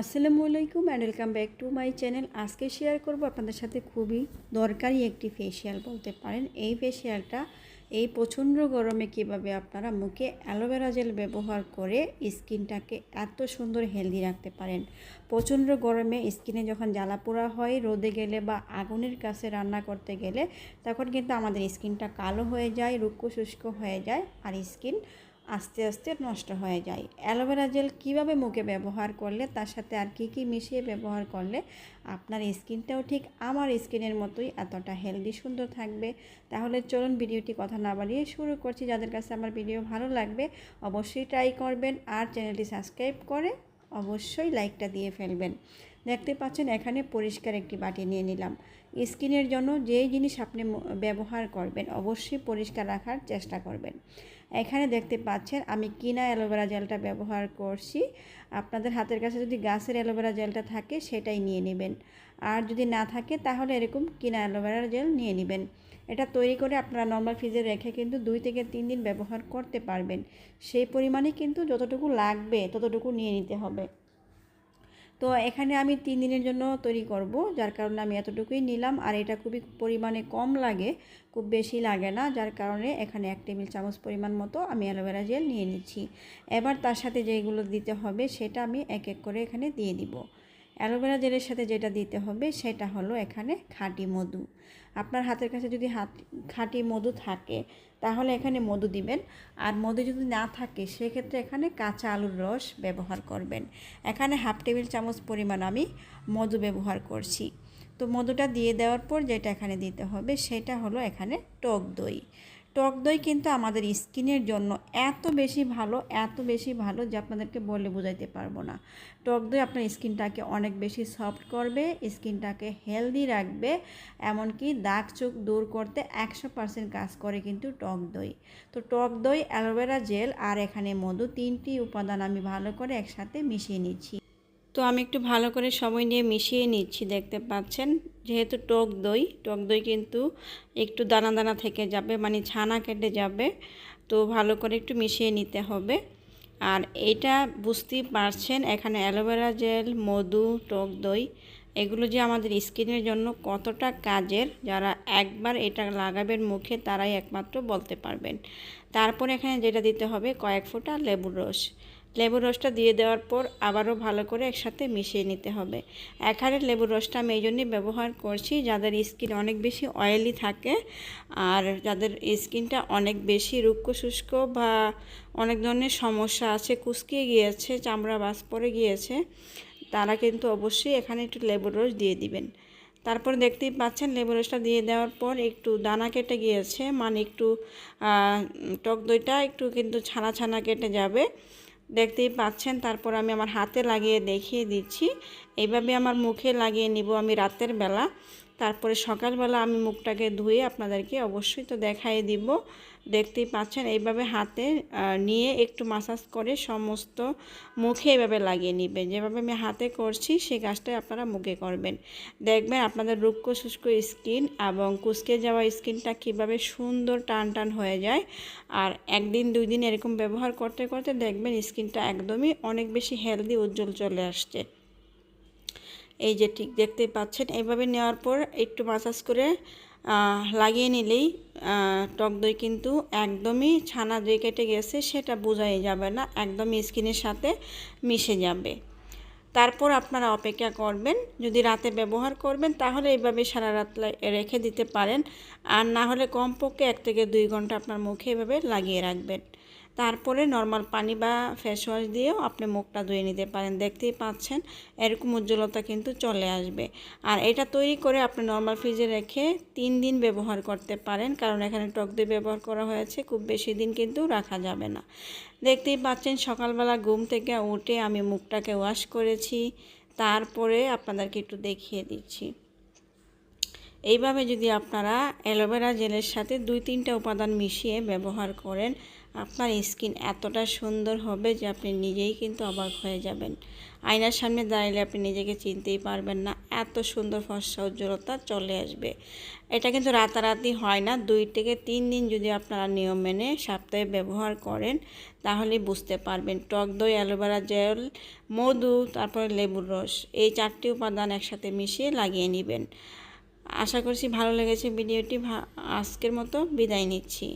আসসালামু আলাইকুম and welcome back to my channel আজকে শেয়ার করব আপনাদের সাথে খুবই দরকারি একটি ফেসিয়াল বলতে পারেন। এই ফেসিয়ালটা এই প্রচণ্ড গরমে কীভাবে আপনারা মুখে অ্যালোভেরা জেল ব্যবহার করে স্কিনটাকে এত সুন্দর হেলদি রাখতে পারেন। প্রচণ্ড গরমে স্কিনে যখন জ্বালা পোড়া হয়, রোদে গেলে বা আগুনের কাছে রান্না করতে গেলে, তখন কিন্তু আমাদের স্কিনটা কালো হয়ে যায়, রুক্ষ শুষ্ক হয়ে যায়, আর স্কিন আস্তে আস্তে নষ্ট হয়ে যায়। অ্যালোভেরা জেল কীভাবে মুখে ব্যবহার করলে, তার সাথে আর কি কি মিশিয়ে ব্যবহার করলে আপনার স্কিনটাও ঠিক আমার স্কিনের মতোই এতটা হেলদি সুন্দর থাকবে? তাহলে চলুন ভিডিওটি কথা না বাড়িয়ে শুরু করছি। যাদের কাছে আমার ভিডিও ভালো লাগবে, অবশ্যই ট্রাই করবেন আর চ্যানেলটি সাবস্ক্রাইব করে অবশ্যই লাইকটা দিয়ে ফেলবেন। দেখতে পাচ্ছেন, এখানে পরিষ্কার একটি বাটি নিয়ে নিলাম। স্কিনের জন্য যেই জিনিস আপনি ব্যবহার করবেন, অবশ্যই পরিষ্কার রাখার চেষ্টা করবেন। এখানে দেখতে পাচ্ছেন আমি কিনা অ্যালোভেরা জেলটা ব্যবহার করছি। আপনাদের হাতের কাছে যদি গাছের অ্যালোভেরা জেলটা থাকে সেটাই নিয়ে নেবেন। আর যদি না থাকে তাহলে এরকম কিনা অ্যালোভেরার জেল নিয়ে নেবেন। এটা তৈরি করে আপনারা নর্মাল ফ্রিজে রেখে কিন্তু দুই থেকে তিন দিন ব্যবহার করতে পারবেন। সেই পরিমাণে কিন্তু যতটুকু লাগবে ততটুকু নিয়ে নিতে হবে। তো এখানে আমি তিন দিনের জন্য তৈরি করব, যার কারণে আমি এতটুকুই নিলাম। আর এটা খুবই পরিমাণে কম লাগে, খুব বেশি লাগে না, যার কারণে এখানে এক টেবিল চামচ পরিমাণ মতো আমি অ্যালোভেরা জেল নিয়ে নিচ্ছি। এবার তার সাথে যেগুলো দিতে হবে সেটা আমি এক এক করে এখানে দিয়ে দিব। অ্যালোভেরা জেলের সাথে যেটা দিতে হবে সেটা হলো এখানে খাঁটি মধু। আপনার হাতের কাছে যদি হাত, খাঁটি মধু থাকে, তাহলে এখানে মধু দিবেন। আর মধু যদি না থাকে, সেক্ষেত্রে এখানে কাঁচা আলুর রস ব্যবহার করবেন। এখানে হাফ টেবিল চামচ পরিমাণ আমি মধু ব্যবহার করছি। তো মধুটা দিয়ে দেওয়ার পর যেটা এখানে দিতে হবে, সেটা হলো এখানে টক দই। টক দই কিন্তু আমাদের স্কিনের জন্য এত বেশি ভালো, এত বেশি ভালো যে আপনাদেরকে বলে বোঝাইতে পারব না। টক দই আপনার স্কিনটাকে অনেক বেশি সফট করবে, স্কিনটাকে হেলদি রাখবে, এমনকি দাগ চোখ দূর করতে একশো পার্সেন্ট কাজ করে কিন্তু টক দই। তো টক দই, অ্যালোভেরা জেল আর এখানে মধু তিনটি উপাদান আমি ভালো করে একসাথে মিশিয়ে নিচ্ছি। তো আমি একটু ভালো করে সময় নিয়ে মিশিয়ে নিচ্ছি, দেখতে পাচ্ছেন? যেহেতু টক দই টক দই কিন্তু একটু দানা দানা থেকে যাবে মানে ছানা কেটে যাবে, তো ভালো করে একটু মিশিয়ে নিতে হবে। আর এটা বুঝতেই পারছেন, এখানে অ্যালোভেরা জেল, মধু, টক দই, এগুলো যে আমাদের স্কিনের জন্য কতটা কাজের, যারা একবার এটা লাগাবেন মুখে তারাই একমাত্র বলতে পারবেন। তারপর এখানে যেটা দিতে হবে, কয়েক ফোঁটা লেবুর রস। লেবুর রসটা দিয়ে দেওয়ার পর আবারও ভালো করে একসাথে মিশিয়ে নিতে হবে। এখানে লেবুর রসটা আমি এই জন্যই ব্যবহার করছি, যাদের স্কিন অনেক বেশি অয়েলি থাকে আর যাদের স্কিনটা অনেক বেশি রুক্ষ শুষ্ক বা অনেক ধরনের সমস্যা আছে, কুচকিয়ে গিয়েছে, চামড়া বাস পড়ে গিয়েছে, তারা কিন্তু অবশ্যই এখানে একটু লেবুর রস দিয়ে দিবেন। তারপর দেখতেই পাচ্ছেন লেবু রসটা দিয়ে দেওয়ার পর একটু দানা কেটে গিয়েছে মানে একটু টক দইটা একটু কিন্তু ছানা ছানা কেটে যাবে। দেখতেই পাচ্ছেন, তারপর আমি আমার হাতে লাগিয়ে দেখিয়ে দিচ্ছি। এইভাবে আমার মুখে লাগিয়ে নিব আমি রাতের বেলা। তারপরে সকালবেলা আমি মুখটাকে ধুয়ে আপনাদেরকে অবশ্যই তো দেখাই দিব। দেখতেই পাচ্ছেন, এইভাবে হাতে নিয়ে একটু মাসাজ করে সমস্ত মুখে এভাবে লাগিয়ে নেবেন। যেভাবে আমি হাতে করছি, সেই কাজটাই আপনারা মুখে করবেন। দেখবেন আপনাদের রুক্ষ শুষ্ক স্কিন এবং কুচকে যাওয়া স্কিনটা কীভাবে সুন্দর টান টান হয়ে যায়। আর একদিন, দুই দিন এরকম ব্যবহার করতে করতে দেখবেন স্কিনটা একদমই অনেক বেশি হেলদি উজ্জ্বল চলে আসছে। এই যে ঠিক দেখতে পাচ্ছেন এইভাবে নেওয়ার পর একটু মাসাজ করে লাগিয়ে নিলেই টক দই কিন্তু একদমই ছানা যে কেটে গেছে সেটা বোঝাই যাবে না, একদমই স্কিনের সাথে মিশে যাবে। তারপর আপনারা অপেক্ষা করবেন, যদি রাতে ব্যবহার করবেন তাহলে এইভাবে সারা রাত রেখে দিতে পারেন। আর না হলে কমপক্ষে এক থেকে দুই ঘণ্টা আপনার মুখে এভাবে লাগিয়ে রাখবেন। তারপরে নর্মাল পানি বা ফেস ওয়াশ দিয়েও আপনি মুখটা ধুয়ে নিতে পারেন। দেখতেই পাচ্ছেন, এরকম উজ্জ্বলতা কিন্তু চলে আসবে। আর এটা তৈরি করে আপনি নর্মাল ফ্রিজে রেখে তিন দিন ব্যবহার করতে পারেন, কারণ এখানে টক দই ব্যবহার করা হয়েছে, খুব বেশি দিন কিন্তু রাখা যাবে না। দেখতেই পাচ্ছেন, সকালবেলা ঘুম থেকে উঠে আমি মুখটাকে ওয়াশ করেছি, তারপরে আপনাদেরকে একটু দেখিয়ে দিচ্ছি। এইভাবে যদি আপনারা অ্যালোভেরা জেলের সাথে দুই তিনটা উপাদান মিশিয়ে ব্যবহার করেন আপনার স্কিন এতটা সুন্দর হবে যে আপনি নিজেই কিন্তু অবাক হয়ে যাবেন। আয়নার সামনে দাঁড়ালে আপনি নিজেকে চিনতেই পারবেন না, এত সুন্দর ফর্সা উজ্জ্বলতা চলে আসবে। এটা কিন্তু রাতারাতি হয় না, দুই থেকে তিন দিন যদি আপনারা নিয়ম মেনে সপ্তাহে ব্যবহার করেন তাহলে বুঝতে পারবেন। টক দই, অ্যালোভেরা জেল, মধু, তারপরে লেবুর রস, এই চারটি উপাদান একসাথে মিশিয়ে লাগিয়ে নেবেন। আশা করছি ভালো লেগেছে ভিডিওটি আজকের মতো বিদায় নিচ্ছি।